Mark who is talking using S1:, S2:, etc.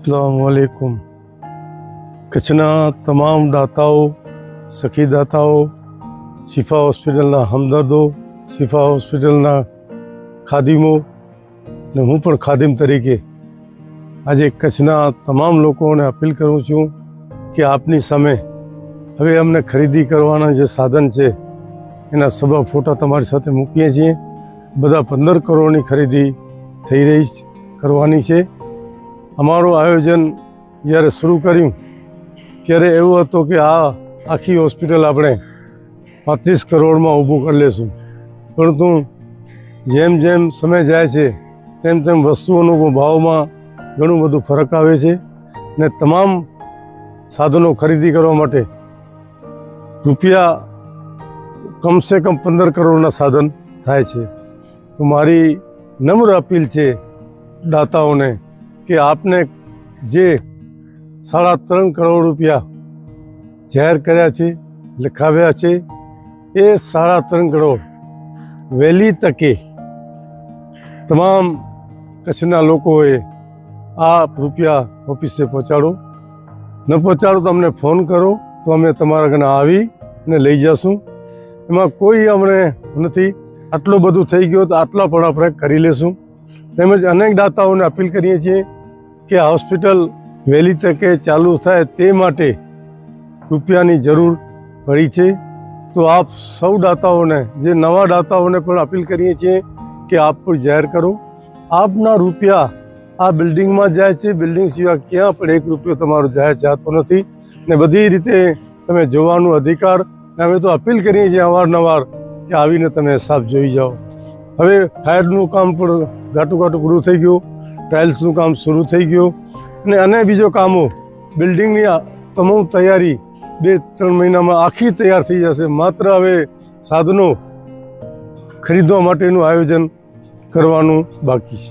S1: અસલામવાલેકુમ કચ્છના તમામ દાતાઓ સખી દાતાઓ શિફા હોસ્પિટલના હમદર્દો શિફા હોસ્પિટલના ખાદિમો ને હું પણ ખાદિમ તરીકે આજે કચ્છના તમામ લોકોને અપીલ કરું છું કે આપની સામે હવે અમને ખરીદી કરવાના જે સાધન છે એના સભા ફોટા તમારી સાથે મૂકીએ છીએ બધા પંદર કરોડની ખરીદી થઈ રહી કરવાની છે અમારું આયોજન જ્યારે શરૂ કર્યું, ત્યારે એવું હતું કે આ આખી હોસ્પિટલ આપણે પાંત્રીસ કરોડમાં ઊભું કરી લેશું. પરંતુ જેમ જેમ સમય જાય છે, તેમ તેમ વસ્તુઓનો ભાવમાં ઘણું બધું ફરક આવે છે ને તમામ સાધનો ખરીદી કરવા માટે રૂપિયા કમસે કમ પંદર કરોડના સાધન થાય છે. તો મારી નમ્ર અપીલ છે દાતાઓને કે આપને જે સાડા ત્રણ કરોડ રૂપિયા જાહેર કર્યા છે, લખાવ્યા છે, એ સાડા ત્રણ કરોડ વહેલી તકે તમામ કચ્છના લોકોએ આ રૂપિયા ઓફિસે પહોંચાડો. ન પહોંચાડો તો અમને ફોન કરો, તો અમે તમારા ઘરે આવી અને લઈ જશું. એમાં કોઈ અમને નથી. આટલું બધું થઈ ગયું તો આટલા પણ આપણે કરી લેશું. તેમજ અનેક દાતાઓને અપીલ કરીએ છીએ કે હોસ્પિટલ વહેલી તકે ચાલુ થાય તે માટે રૂપિયાની જરૂર પડી છે. તો આપ સૌ દાતાઓને, જે નવા દાતાઓને પણ અપીલ કરીએ છીએ કે આપ પણ જાહેર કરો. આપના રૂપિયા આ બિલ્ડિંગમાં જાય છે. બિલ્ડિંગ સિવાય ક્યાં પણ એક રૂપિયો તમારો જાહેર જતો નથી. ને બધી રીતે તમે જોવાનું અધિકાર. અમે તો અપીલ કરીએ છીએ અવારનવાર કે આવીને તમે હિસાબ જોઈ જાઓ. હવે ફાયરનું કામ પણ ઘાટું ઘાટું પૂરું થઈ ગયું. ટાઇલ્સનું કામ શરૂ થઈ ગયું. અને અને બીજો કામો, બિલ્ડિંગની તમામ તૈયારી બે ત્રણ મહિનામાં આખી તૈયાર થઈ જશે. માત્ર હવે સાધનો ખરીદવા માટેનું આયોજન કરવાનું બાકી છે.